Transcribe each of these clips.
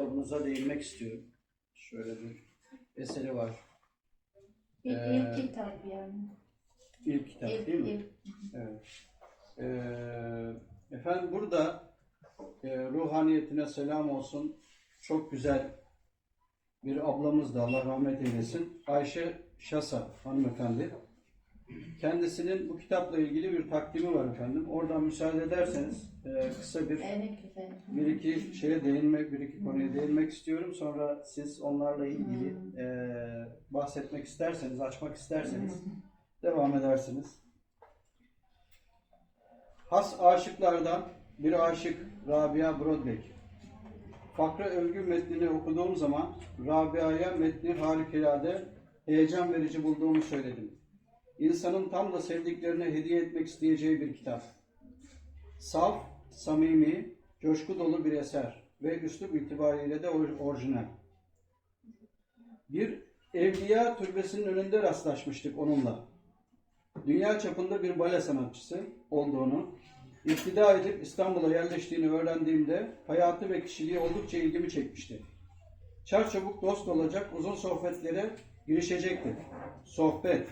kitabınıza değinmek istiyorum. Şöyle bir eseri var. İlk, Ee, ilk kitap yani. İlk kitap İlk, değil mi? ilk. Evet. Ee, efendim burada e, ruhaniyetine selam olsun. Çok güzel bir ablamız da Allah rahmet eylesin. Ayşe Şasa hanımefendi. Kendisinin bu kitapla ilgili bir takdimi var efendim. Oradan müsaade ederseniz e, kısa bir bir iki şeye değinmek, bir iki konuya değinmek istiyorum. Sonra siz onlarla ilgili e, bahsetmek isterseniz, açmak isterseniz devam edersiniz. Has aşıklardan bir aşık Rabia Brodbeck. Fakra övgü metnini okuduğum zaman Rabia'ya metni harikulade, heyecan verici bulduğumu söyledim. İnsanın tam da sevdiklerine hediye etmek isteyeceği bir kitap. Saf, samimi, coşku dolu bir eser ve üslup itibariyle de or- orijinal. Bir evliya türbesinin önünde rastlaşmıştık onunla. Dünya çapında bir bale sanatçısı olduğunu, iktida edip İstanbul'a yerleştiğini öğrendiğimde hayatı ve kişiliği oldukça ilgimi çekmişti. Çarçabuk dost olacak uzun sohbetlere girişecekti. Sohbet,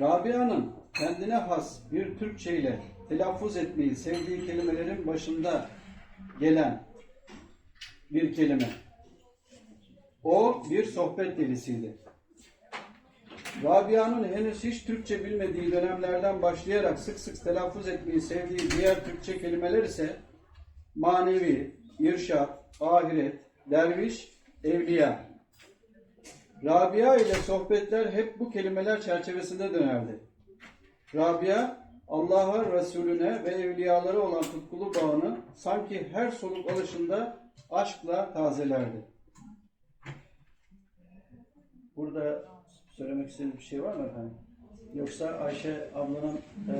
Rabia'nın kendine has bir Türkçe ile telaffuz etmeyi sevdiği kelimelerin başında gelen bir kelime. O bir sohbet delisiydi. Rabia'nın henüz hiç Türkçe bilmediği dönemlerden başlayarak sık sık telaffuz etmeyi sevdiği diğer Türkçe kelimeler ise manevi, irşat, ahiret, derviş, evliya. Rabia ile sohbetler hep bu kelimeler çerçevesinde dönerdi. Rabia, Allah'a, Resulüne ve evliyalara olan tutkulu bağını sanki her soluk alışında aşkla tazelerdi. Burada söylemek istediğiniz bir şey var mı efendim? Yoksa Ayşe ablanın e,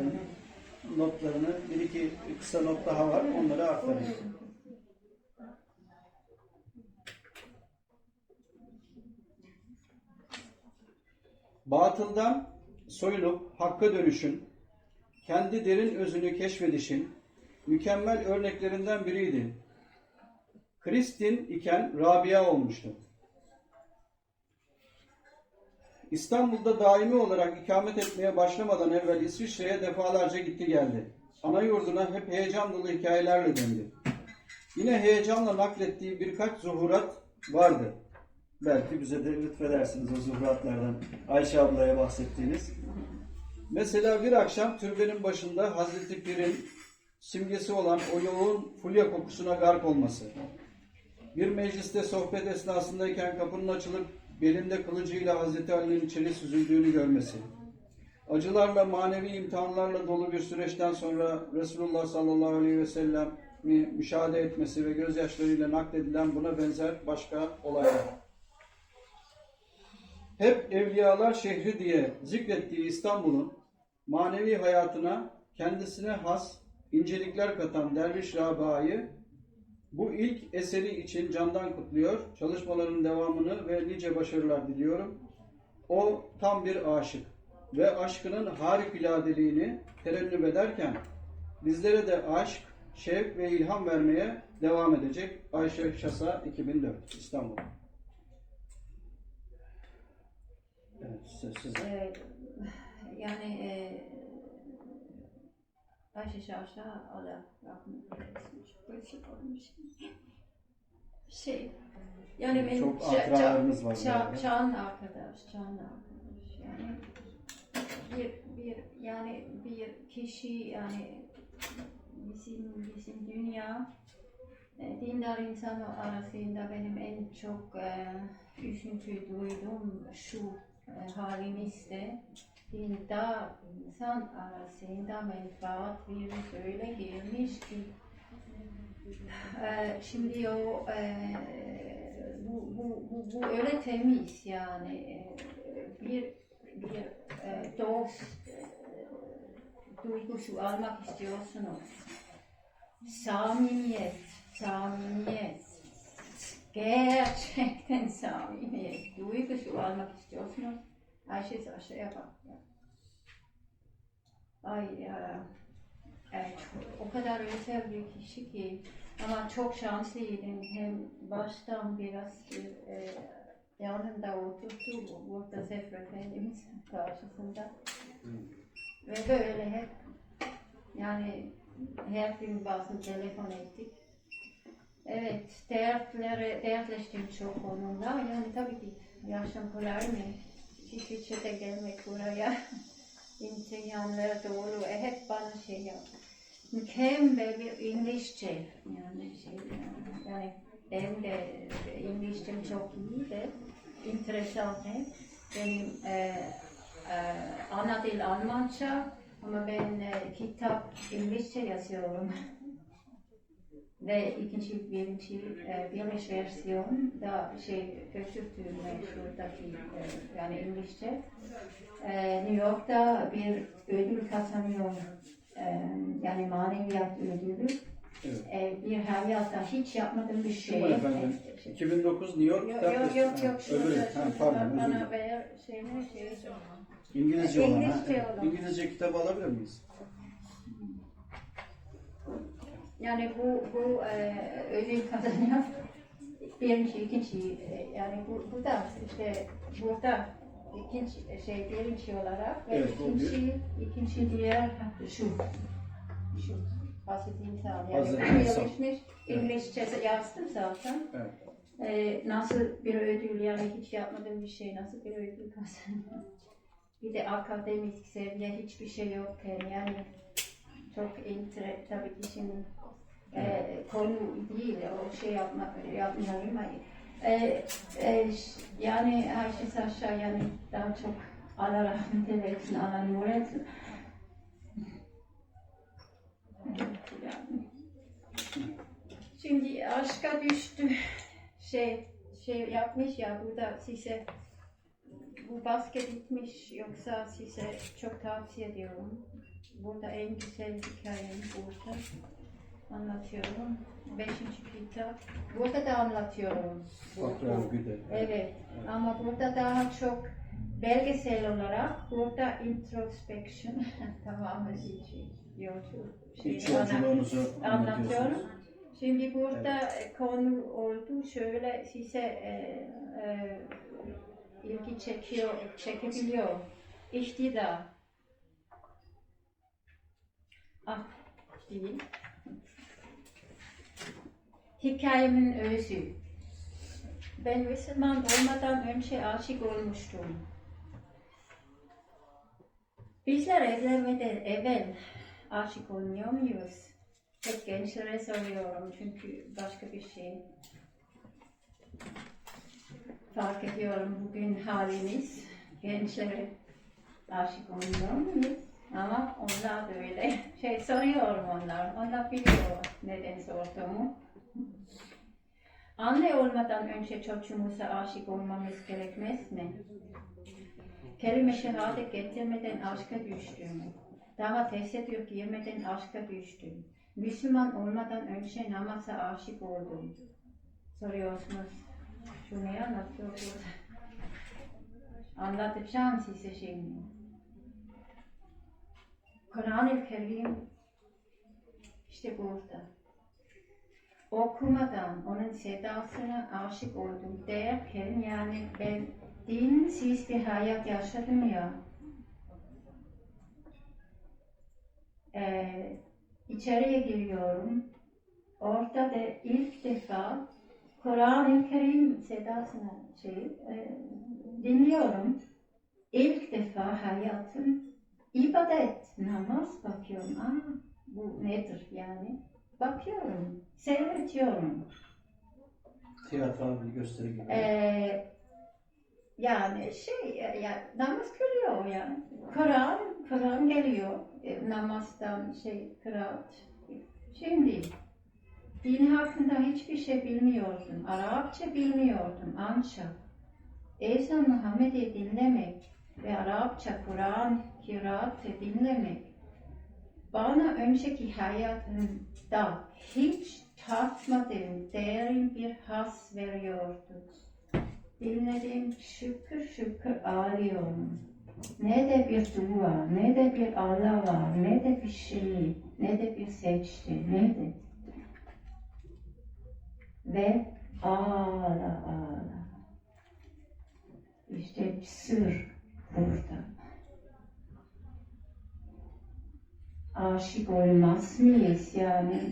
notlarını, bir iki kısa not daha var, onları aktarayım. Batıldan soyunup hakka dönüşün, kendi derin özünü keşfedişin mükemmel örneklerinden biriydi. Kristin iken Rabia olmuştu. İstanbul'da daimi olarak ikamet etmeye başlamadan evvel İsviçre'ye defalarca gitti geldi. Ana yurduna hep heyecan dolu hikayelerle döndü. Yine heyecanla naklettiği birkaç zuhurat vardı. Belki bize de lütfedersiniz o zuhuratlardan Ayşe ablaya bahsettiğiniz. Mesela bir akşam türbenin başında Hazreti Pir'in simgesi olan o yoğun fulya kokusuna gark olması. Bir mecliste sohbet esnasındayken kapının açılıp belinde kılıcıyla Hazreti Ali'nin içeri süzüldüğünü görmesi. Acılarla, manevi imtihanlarla dolu bir süreçten sonra Resulullah sallallahu aleyhi ve sellem'i müşahede etmesi ve gözyaşlarıyla nakledilen buna benzer başka olaylar. Hep evliyalar şehri diye zikrettiği İstanbul'un manevi hayatına kendisine has incelikler katan Derviş Rabia'yı bu ilk eseri için candan kutluyor. Çalışmaların devamını ve nice başarılar diliyorum. O tam bir aşık ve aşkının harikuladeliğini terennüm ederken bizlere de aşk, şevk ve ilham vermeye devam edecek. Ayşe Şasa 2004 İstanbul. Evet. Ee, yani e, Ayşe Şaşa Allah rahmet eylesin. Çok değişik olmuş. Şey, yani benim Çok hatıralarınız var ça- galiba. ça- Çağın arkadaş, çağın arkadaş. Yani bir, bir yani bir kişi yani bizim bizim dünya e, dindar insanı arasında benim en çok e, üzüntü duyduğum şu e, halimizde dindar insan arasında menfaat virüs öyle girmiş ki e, şimdi o e, bu, bu, bu, bu öyle temiz yani e, bir bir e, dost e, duygusu almak istiyorsunuz. Samimiyet samimiyet gerçekten samimiyet duygusu almak istiyorsunuz Ayşe aşağıya bak ya. Ay ya. Evet, o kadar özel bir kişi ki ama çok şanslıydım. Hem baştan biraz bir, e, yanımda oturttu burada Sefer Efendimiz karşısında. Ve böyle hep yani her gün bazen telefon ettik. Evet, dertlere, dertleştim çok onunla. Yani tabii ki yaşam kolay mı? İsviçre'de gelmek buraya. İmtihanlar doğru. E, hep bana şey yap. Mükemmel bir İngilizce. Yani şey yani, benim de İngilizcem çok iyi de enteresan. Benim e, e, ana dil Almanca ama ben e, kitap İngilizce yazıyorum. Ve ikinci, birinci, e, birleş versiyon da şey Göktürk'ün şuradaki e, yani İngilizce. E, New York'ta bir ödül kazanıyor. E, yani maneviyat ödülü. Evet. E, bir hayatta hiç yapmadığım bir şey. Mu efendim? 2009 New York Yok Kitap yok yok yok. Öbürü. Ha, pardon özür bana dilerim. şeyini şey İngilizce olan. İngilizce olan. İngilizce kitap alabilir miyiz? Yani bu bu e, ödül kazanıyor. Birinci, ikinci e, yani bu, bu da işte burada ikinci şey birinci olarak ve Evet, bu ikinci ikinci diğer şu şu Hazreti İnsan yani bu İnsan. gelişmiş İngilizce yazdım zaten. Evet. Ee, nasıl bir ödül yani hiç yapmadığım bir şey nasıl bir ödül kazanıyor. Bir de akademik seviye hiçbir şey yokken yani çok intre tabii ki şimdi e, konu değil o şey yapmak yapmıyorum ama e, e, ş- yani Ayşe Saşa yani daha çok Allah rahmet eylesin Allah nur etsin. Şimdi aşka düştü şey şey yapmış ya burada size bu basket gitmiş yoksa size çok tavsiye ediyorum. Burada en güzel hikayem burada anlatıyorum. Beşinci kitap. Burada da anlatıyorum. Evet. Ama burada daha çok belgesel olarak burada introspection yolculuk İç yolculuğunuzu anlatıyorum. Şimdi burada e, konu oldu şöyle size e, e, ilgi çekiyor, çekebiliyor. İktidar. Ah değil. Hikayemin özü. Ben Müslüman olmadan önce aşık olmuştum. Bizler evlenmeden evvel aşık olmuyor muyuz? Hep gençlere soruyorum çünkü başka bir şey fark ediyorum bugün halimiz gençlere aşık olmuyor muyuz? Ama onlar da öyle. Şey soruyorum onlar. Onlar biliyor neden sorduğumu. Anne olmadan önce çocuğumuza aşık olmamız gerekmez mi? Kelime şehadet getirmeden aşka düştüm. Daha tesettür girmeden aşka düştüm. Müslüman olmadan önce namaza aşık oldum. Soruyorsunuz. Şunu ne anlatıyor burada? Anlatacağım size şimdi. Kur'an-ı Kerim işte burada. Okumadan onun sedasına aşık oldum derken yani ben dinsiz bir hayat yaşadım ya. Ee, içeriye giriyorum. Orada da ilk defa Kur'an-ı Kerim sedasını şey, e, dinliyorum. İlk defa hayatım ibadet, namaz bakıyorum. Aa, bu nedir yani? Bakıyorum, seyrediyorum. Tiyatral bir gösteri gibi. Ee, yani şey, ya, namaz kılıyor yani. Kur'an, Kur'an geliyor. E, namazdan şey, kıraat. Şimdi, din hakkında hiçbir şey bilmiyordum. Arapça bilmiyordum ancak. Ezan Muhammed'i dinlemek ve Arapça Kur'an kıraatı dinlemek bana önceki hayatımda hiç tatmadığım derin bir has veriyordu. Dinledim şükür şükür ağlıyorum. Ne de bir dua, ne de bir Allah var, ne de bir şey, ne de bir seçti, ne de. Ve ağla ağla. İşte sır burada. Aşık olmaz mıyız yani?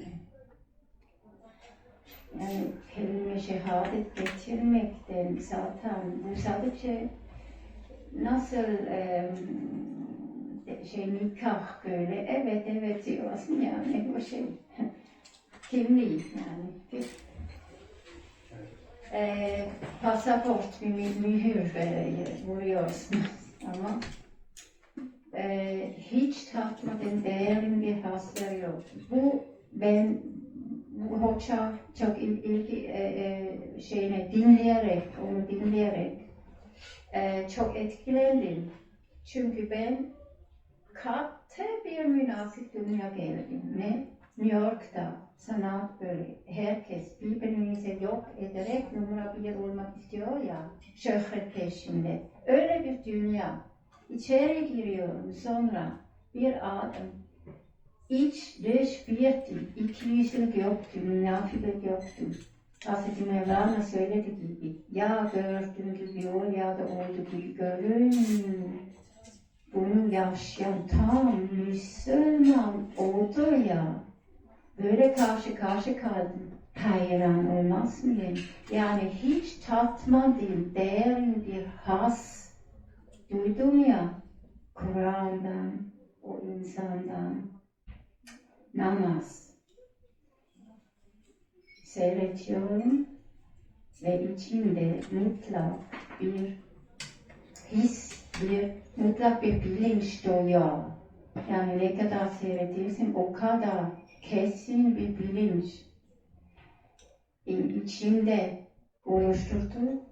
Yani kelime şehadet getirmekten zaten bu sadece nasıl de- şey nikah böyle evet evet diyorsun yani o şey kimliği yani e, pasaport bir mü- mühür böyle vuruyorsunuz ama e, hiç tatmadığım değerin bir hasları yok. Bu ben bu hoca çok il, ilgi e, e, şeyine dinleyerek onu dinleyerek e, çok etkilendim. Çünkü ben katte bir münafık dünya geldim. Ne? New York'ta sanat böyle herkes birbirinize yok ederek numara bir olmak istiyor ya şöhret peşinde. Öyle bir dünya. İçeri giriyorum sonra bir adam iç dış birdi. İki yüzlük yoktu, münafıklık yoktu. Hazreti Mevlana söyledi gibi, ya gördüğün gibi ol ya da oldu gibi görün. Bunu yaşayan tam Müslüman oldu ya. Böyle karşı karşı kaldım. Hayran olmaz mıyım? Yani hiç tatmadım değerin bir has duydum ya. Kur'an'dan, o insandan. Namaz seyrediyorum ve içimde mutlak bir his, bir mutlak bir bilinç doğuyor. Yani ne kadar seyrediyorsun o kadar kesin bir bilinç in- içimde oluşturdu.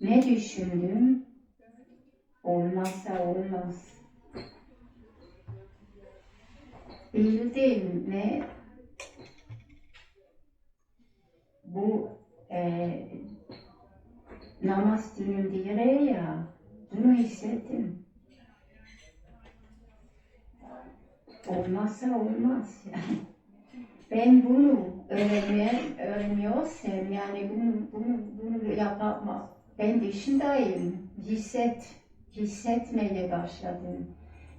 Ne düşündüm? Olmazsa olmaz. Bildim ne bu e, namaz dinlendire ya bunu hissettim. Olmazsa olmaz yani. Ben bunu öğrenmeye, öğreniyorsam yani bunu, bunu, bunu yapamam. Ben dışındayım. Hisset, hissetmeye başladım.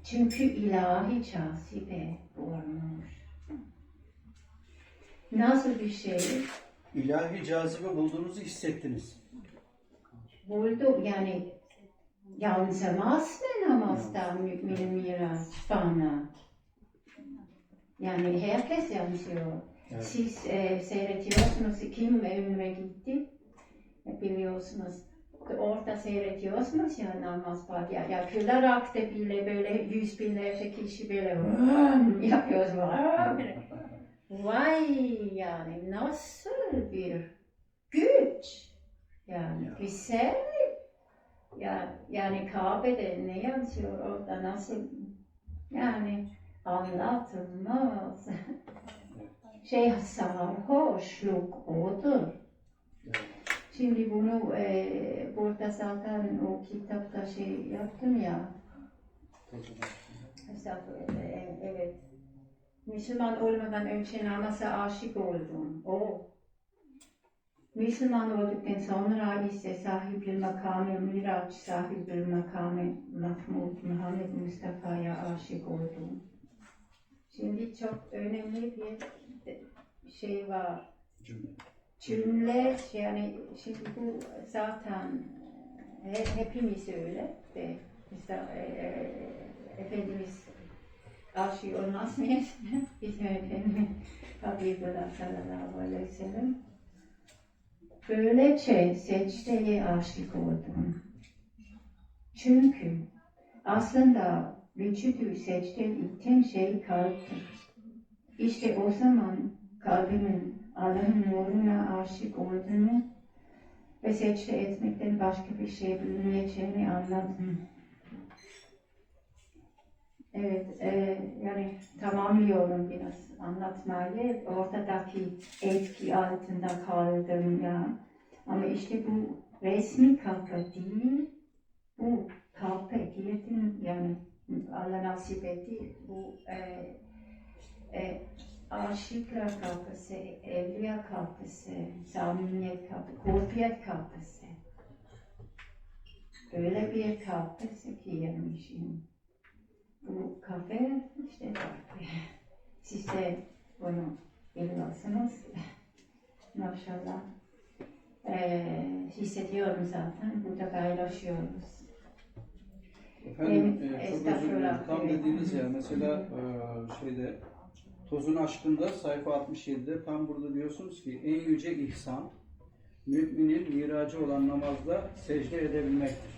Çünkü ilahi cazibe olmuş. Nasıl bir şey? İlahi cazibe bulduğunuzu hissettiniz. buldum yani yansımaz mı namazdan müminin miras bana? Yani herkes yansıyor. Evet. Siz e, seyrediyorsunuz kim ömre gitti biliyorsunuz. Orada seyrediyorsunuz ya namaz var ya, ya Külarak'ta bile böyle yüz binlerce kişi böyle yapıyoruz. Vay yani nasıl bir güç. Yani güzel. Ya yani Kabe'de ne yazıyor orada nasıl? Yani anlatılmaz. Şey sarhoşluk odur. Şimdi bunu e, burada zaten o kitapta şey yaptım ya e, evet. Müslüman olmadan önce namaza aşık oldum. O. Müslüman olduktan sonra ise sahibül makamı Miraç, sahibül makamı Mahmud Muhammed Mustafa'ya aşık oldum. Şimdi çok önemli bir şey var. Cümle. Cümle yani şimdi bu zaten he, hepimiz öyle ve mesela, e, Efendimiz aşık olmaz mıyız? Bizim Efendimiz Habibullah sallallahu aleyhi ve sellem. Böylece secdeye aşık oldum. Çünkü aslında vücudu secde iten şey kalptir. İşte o zaman kalbimin Allah'ın nuruna aşık olduğunu ve secde etmekten başka bir şey bilmeyeceğini anladım. Evet, e, yani tamamlıyorum biraz anlatmayı. Ortadaki etki altında kaldım ya. Ama işte bu resmi kapı değil, bu kahve girdim yani Allah nasip etti bu e, e, aşıklar kapısı, evliya kapısı, samimiyet kapısı, kurbiyet kapısı. Öyle bir kapısı girmişim. Bu kafe işte farklı. Siz de bunu biliyorsunuz. Maşallah. Ee, hissediyorum zaten. Burada paylaşıyoruz. Efendim e, çok özür dilerim. Tam dediğiniz ya mesela e, şeyde Tozun Aşkı'nda sayfa 67'de tam burada diyorsunuz ki en yüce ihsan müminin miracı olan namazda secde edebilmektir.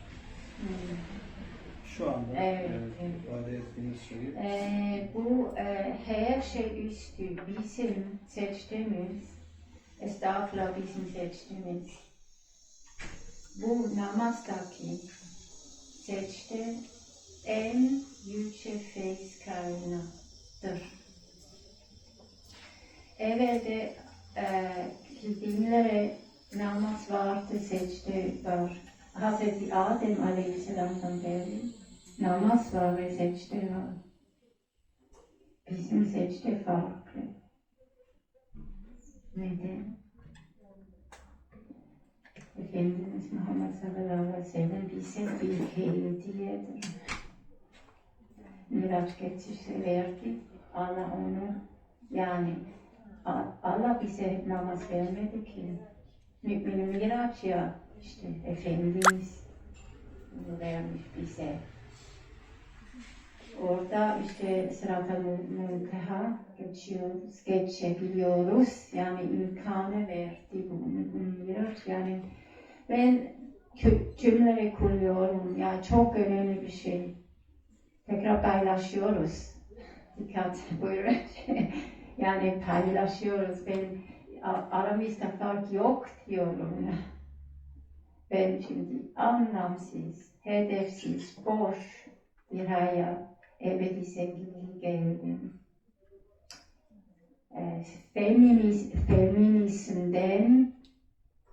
Şu anda Evet, e, evet. ifade ettiğiniz şeyi. Ee, bu e, her şey üstü bizim seçtiğimiz, estağfurullah bizim seçtiğimiz, bu namazdaki seçti en yüce feyiz kaynaktır. Evvelde e, dinlere namaz vardı, seçti var. Hazreti Adem Aleyhisselam'dan beri namaz var ve seçti var. Bizim seçti farklı. Neden? Efendimiz Muhammed sallallahu aleyhi ve sellem bize bir hediyedir. Miraç geçişi verdi. Allah onu yani Allah bize namaz vermedi ki. Müminin miraç ya işte Efendimiz bunu vermiş bize. Orada işte sıradan münteha geçiyoruz, geçebiliyoruz. Yani imkanı verdi bu miraç. Yani ben cümleleri kuruyorum. Yani çok önemli bir şey. Tekrar paylaşıyoruz. Dikkat buyurun. yani paylaşıyoruz. Ben aramızda fark yok diyorum. Ben şimdi anlamsız, hedefsiz, boş bir hayat ebedi sevgili geldim. E, feminiz, feminizmden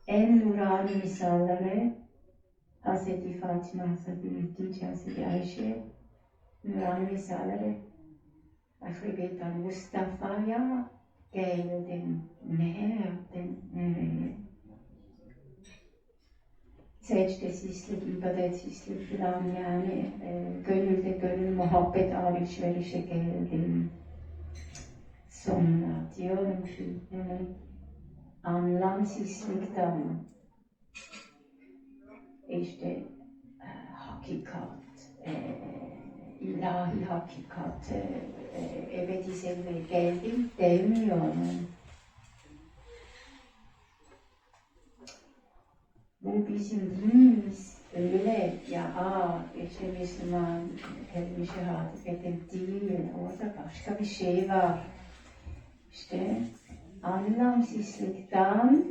en nurani misalları Hz. Fatıma, Hz. Hatice, Hz. Ayşe nurani misalları Ahribetan Mustafa'ya geldim. Nereden, nereye? secdesizlik, ibadetsizlik falan yani e, gönülde gönül muhabbet alışverişe geldim. Sonra diyorum ki yani anlamsızlıktan işte e, hakikat, e, ilahi hakikat, e, e, ebedi sevmeye geldim demiyorum. Bu bizim dinimiz öyle ya aa işte Müslüman kelime şehadet edin değil. Orada başka bir şey var. İşte anlamsızlıktan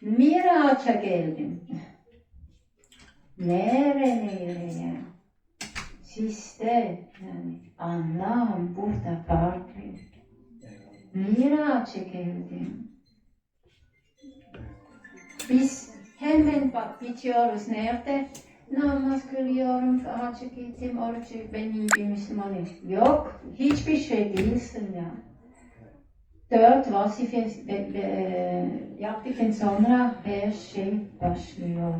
miraça geldim. Nere nereye? Sizde yani anlam burada farklı. Miraça geldim. Biz hemen bak bitiyoruz nerede? Namaz kılıyorum, hacı gittim, oruç ben iyi bir. Yok, hiçbir şey değilsin ya. Dört vazife be- yaptıktan sonra her şey başlıyor.